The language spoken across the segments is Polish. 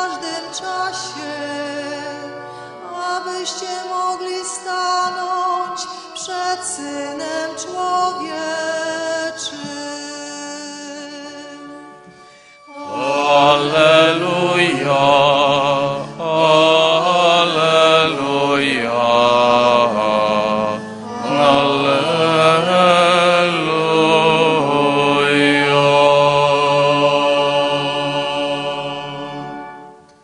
każdym czasie, abyście mogli stanąć przed Synem Człowieczym. Alleluja!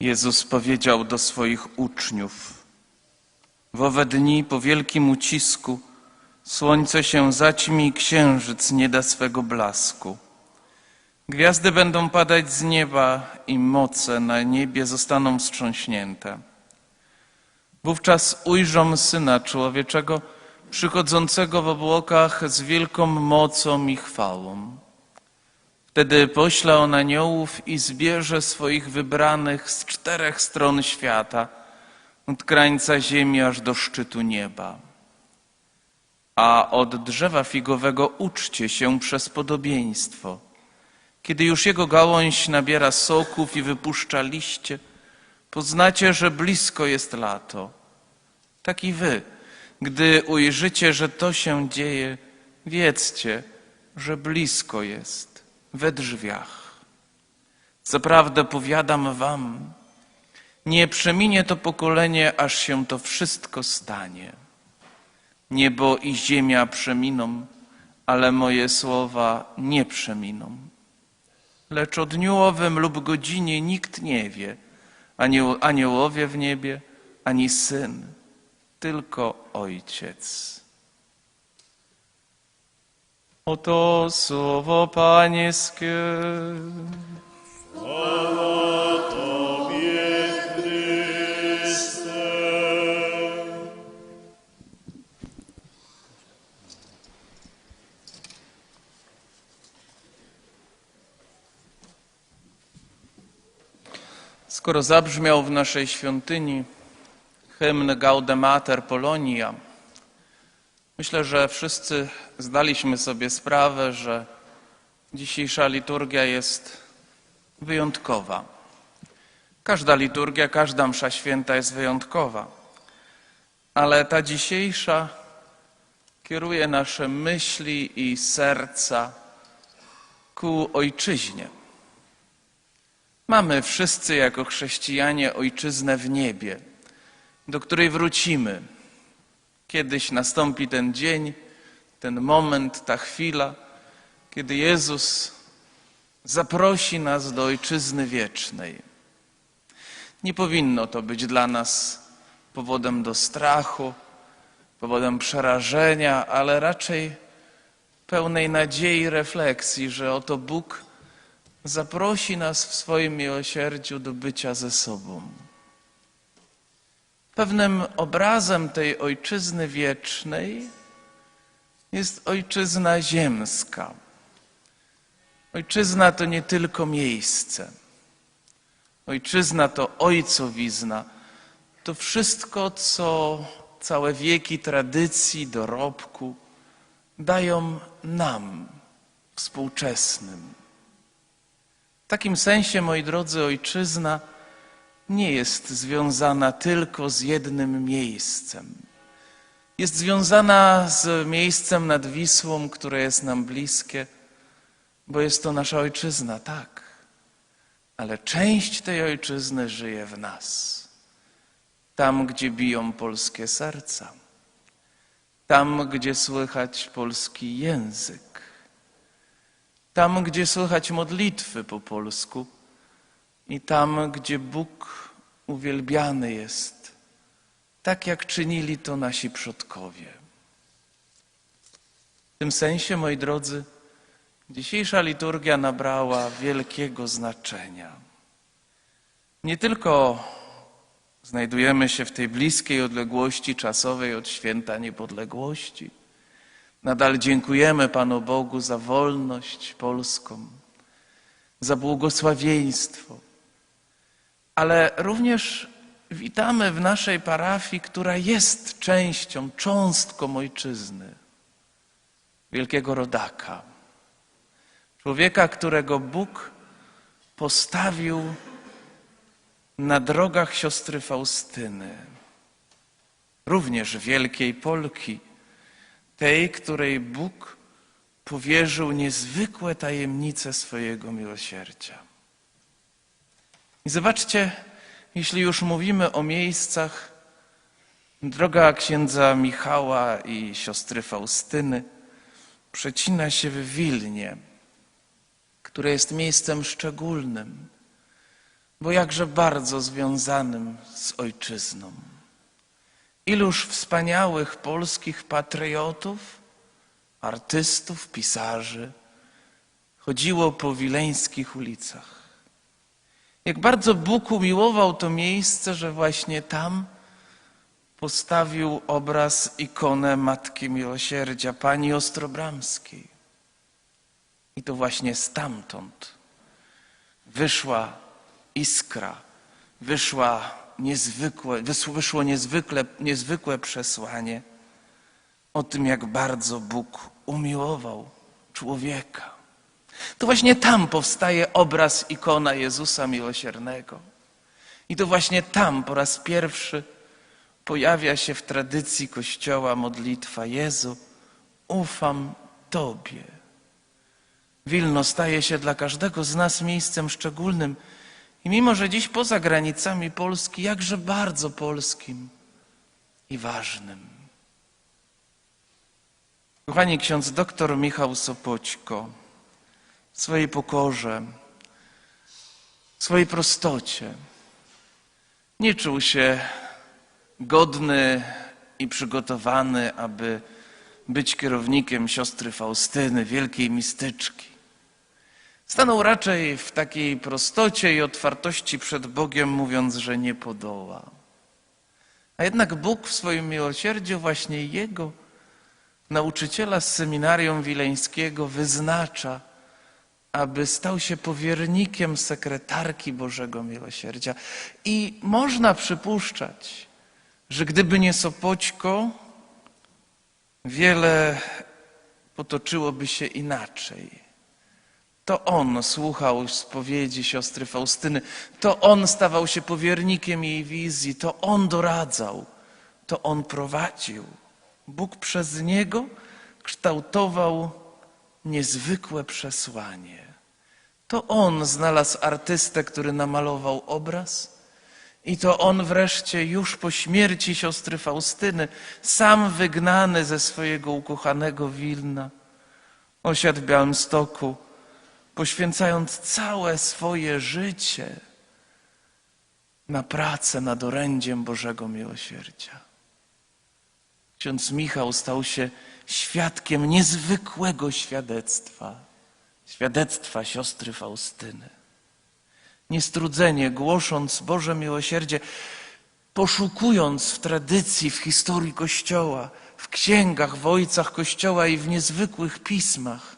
Jezus powiedział do swoich uczniów: W owe dni po wielkim ucisku słońce się zaćmi i księżyc nie da swego blasku. Gwiazdy będą padać z nieba i moce na niebie zostaną wstrząśnięte. Wówczas ujrzą Syna Człowieczego przychodzącego w obłokach z wielką mocą i chwałą. Wtedy pośle on aniołów i zbierze swoich wybranych z czterech stron świata, od krańca ziemi aż do szczytu nieba. A od drzewa figowego uczcie się przez podobieństwo. Kiedy już jego gałąź nabiera soków i wypuszcza liście, poznacie, że blisko jest lato. Tak i wy, gdy ujrzycie, że to się dzieje, wiedzcie, że blisko jest we drzwiach. Zaprawdę powiadam wam, nie przeminie to pokolenie, aż się to wszystko stanie. Niebo i ziemia przeminą, ale moje słowa nie przeminą. Lecz o dniu owym lub godzinie nikt nie wie, ani aniołowie w niebie, ani syn, tylko ojciec. Oto słowo Pańskie. Chwała Tobie, Chryste. Skoro zabrzmiał w naszej świątyni hymn Gaude Mater Polonia, myślę, że wszyscy zdaliśmy sobie sprawę, że dzisiejsza liturgia jest wyjątkowa. Każda liturgia, każda msza święta jest wyjątkowa, ale ta dzisiejsza kieruje nasze myśli i serca ku ojczyźnie. Mamy wszyscy jako chrześcijanie ojczyznę w niebie, do której wrócimy. Kiedyś nastąpi ten dzień, ten moment, ta chwila, kiedy Jezus zaprosi nas do ojczyzny wiecznej. Nie powinno to być dla nas powodem do strachu, powodem przerażenia, ale raczej pełnej nadziei refleksji, że oto Bóg zaprosi nas w swoim miłosierdziu do bycia ze sobą. Pewnym obrazem tej ojczyzny wiecznej jest ojczyzna ziemska. Ojczyzna to nie tylko miejsce. Ojczyzna to ojcowizna. To wszystko, co całe wieki tradycji, dorobku dają nam, współczesnym. W takim sensie, moi drodzy, ojczyzna nie jest związana tylko z jednym miejscem. Jest związana z miejscem nad Wisłą, które jest nam bliskie, bo jest to nasza ojczyzna, tak. Ale część tej ojczyzny żyje w nas. Tam, gdzie biją polskie serca. Tam, gdzie słychać polski język. Tam, gdzie słychać modlitwy po polsku i tam, gdzie Bóg uwielbiany jest, tak jak czynili to nasi przodkowie. W tym sensie, moi drodzy, dzisiejsza liturgia nabrała wielkiego znaczenia. Nie tylko znajdujemy się w tej bliskiej odległości czasowej od święta niepodległości. Nadal dziękujemy Panu Bogu za wolność polską, za błogosławieństwo, ale również witamy w naszej parafii, która jest częścią, cząstką ojczyzny, wielkiego rodaka, człowieka, którego Bóg postawił na drogach siostry Faustyny, również wielkiej Polki, tej, której Bóg powierzył niezwykłe tajemnice swojego miłosierdzia. I zobaczcie, jeśli już mówimy o miejscach, droga księdza Michała i siostry Faustyny przecina się w Wilnie, które jest miejscem szczególnym, bo jakże bardzo związanym z ojczyzną. Iluż wspaniałych polskich patriotów, artystów, pisarzy chodziło po wileńskich ulicach. Jak bardzo Bóg umiłował to miejsce, że właśnie tam postawił obraz, ikonę Matki Miłosierdzia, Pani Ostrobramskiej. I to właśnie stamtąd wyszła iskra, wyszła niezwykłe, wyszło niezwykle, niezwykłe przesłanie o tym, jak bardzo Bóg umiłował człowieka. To właśnie tam powstaje obraz, ikona Jezusa Miłosiernego. I to właśnie tam po raz pierwszy pojawia się w tradycji Kościoła modlitwa Jezu, ufam Tobie. Wilno staje się dla każdego z nas miejscem szczególnym i mimo, że dziś poza granicami Polski, jakże bardzo polskim i ważnym. Kochani, ksiądz doktor Michał Sopoćko w swojej pokorze, w swojej prostocie nie czuł się godny i przygotowany, aby być kierownikiem siostry Faustyny, wielkiej mistyczki. Stanął raczej w takiej prostocie i otwartości przed Bogiem, mówiąc, że nie podoła. A jednak Bóg w swoim miłosierdziu właśnie jego, nauczyciela z seminarium wileńskiego, wyznacza, aby stał się powiernikiem sekretarki Bożego Miłosierdzia. I można przypuszczać, że gdyby nie Sopoćko, wiele potoczyłoby się inaczej. To on słuchał spowiedzi siostry Faustyny, to on stawał się powiernikiem jej wizji, to on doradzał, to on prowadził. Bóg przez niego kształtował niezwykłe przesłanie. To on znalazł artystę, który namalował obraz, i to on wreszcie już po śmierci siostry Faustyny, sam wygnany ze swojego ukochanego Wilna, osiadł w Białymstoku, poświęcając całe swoje życie na pracę nad orędziem Bożego Miłosierdzia. Ksiądz Michał stał się świadkiem niezwykłego świadectwa, świadectwa siostry Faustyny. Niestrudzenie głosząc Boże miłosierdzie, poszukując w tradycji, w historii Kościoła, w księgach, w ojcach Kościoła i w niezwykłych pismach,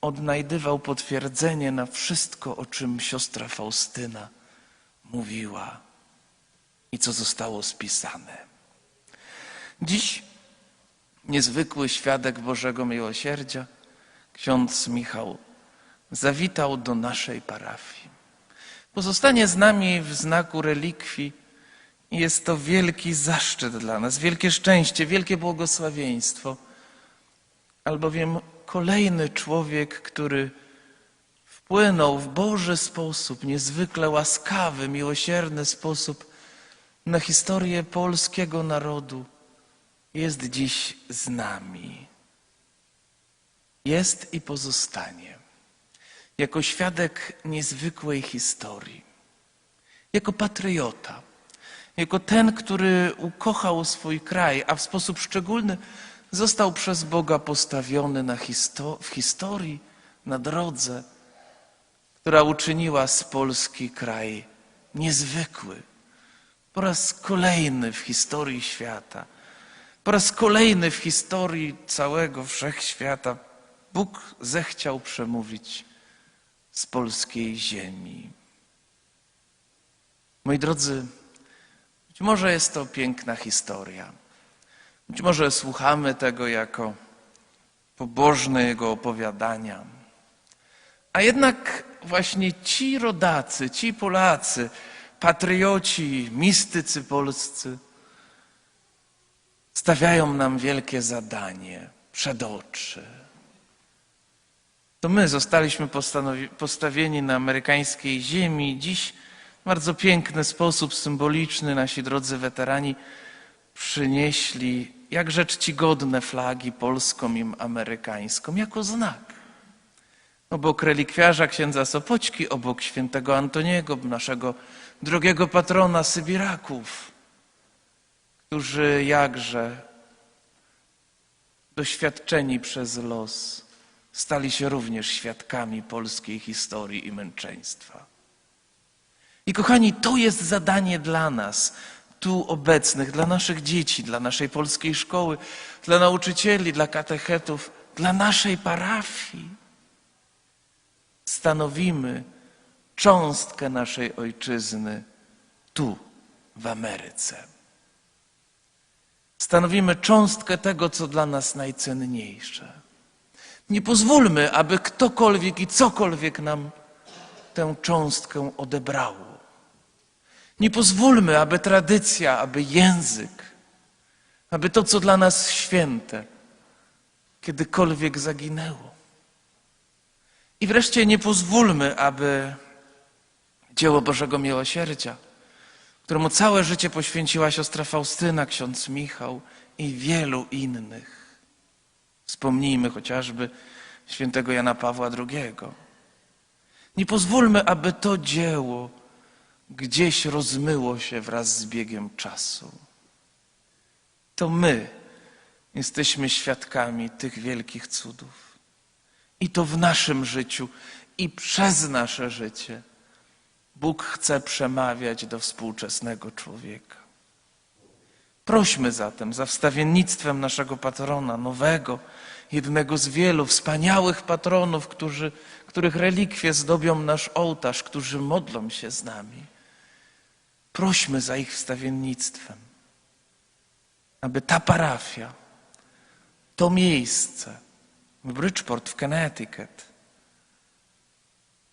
odnajdywał potwierdzenie na wszystko, o czym siostra Faustyna mówiła i co zostało spisane. Dziś niezwykły świadek Bożego Miłosierdzia, ksiądz Michał, zawitał do naszej parafii. Pozostanie z nami w znaku relikwii jest to wielki zaszczyt dla nas, wielkie szczęście, wielkie błogosławieństwo, albowiem kolejny człowiek, który wpłynął w Boży sposób, niezwykle łaskawy, miłosierny sposób na historię polskiego narodu, jest dziś z nami. Jest i pozostanie. Jako świadek niezwykłej historii. Jako patriota. Jako ten, który ukochał swój kraj, a w sposób szczególny został przez Boga postawiony na histo- w historii, na drodze, która uczyniła z Polski kraj niezwykły. Po raz kolejny w historii świata, po raz kolejny w historii całego wszechświata Bóg zechciał przemówić z polskiej ziemi. Moi drodzy, być może jest to piękna historia. Być może słuchamy tego jako pobożne jego opowiadania. A jednak właśnie ci rodacy, ci Polacy, patrioci, mistycy polscy, stawiają nam wielkie zadanie przed oczy. To my zostaliśmy postawieni na amerykańskiej ziemi. Dziś w bardzo piękny sposób symboliczny nasi drodzy weterani przynieśli jakże czcigodne flagi polską i amerykańską jako znak. Obok relikwiarza księdza Sopoćki, obok świętego Antoniego, naszego drogiego patrona Sybiraków, którzy jakże doświadczeni przez los stali się również świadkami polskiej historii i męczeństwa. I kochani, to jest zadanie dla nas, tu obecnych, dla naszych dzieci, dla naszej polskiej szkoły, dla nauczycieli, dla katechetów, dla naszej parafii. Stanowimy cząstkę naszej ojczyzny tu, w Ameryce. Stanowimy cząstkę tego, co dla nas najcenniejsze. Nie pozwólmy, aby ktokolwiek i cokolwiek nam tę cząstkę odebrało. Nie pozwólmy, aby tradycja, aby język, aby to, co dla nas święte, kiedykolwiek zaginęło. I wreszcie nie pozwólmy, aby dzieło Bożego Miłosierdzia, któremu całe życie poświęciła siostra Faustyna, ksiądz Michał i wielu innych. Wspomnijmy chociażby świętego Jana Pawła II. Nie pozwólmy, aby to dzieło gdzieś rozmyło się wraz z biegiem czasu. To my jesteśmy świadkami tych wielkich cudów. I to w naszym życiu i przez nasze życie Bóg chce przemawiać do współczesnego człowieka. Prośmy zatem za wstawiennictwem naszego patrona, nowego, jednego z wielu wspaniałych patronów, którzy, których relikwie zdobią nasz ołtarz, którzy modlą się z nami. Prośmy za ich wstawiennictwem, aby ta parafia, to miejsce w Bridgeport w Connecticut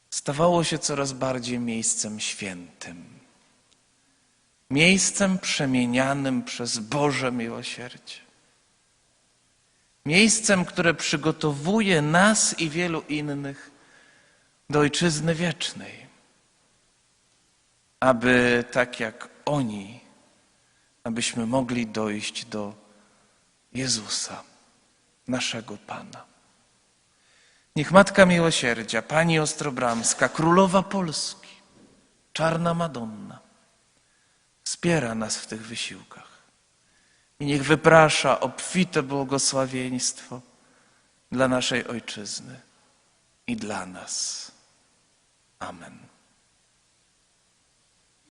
stawało się coraz bardziej miejscem świętym. Miejscem przemienianym przez Boże miłosierdzie. Miejscem, które przygotowuje nas i wielu innych do Ojczyzny Wiecznej, aby tak jak oni, abyśmy mogli dojść do Jezusa, naszego Pana. Niech Matka Miłosierdzia, Pani Ostrobramska, Królowa Polski, Czarna Madonna, wspiera nas w tych wysiłkach. I niech wyprasza obfite błogosławieństwo dla naszej Ojczyzny i dla nas. Amen.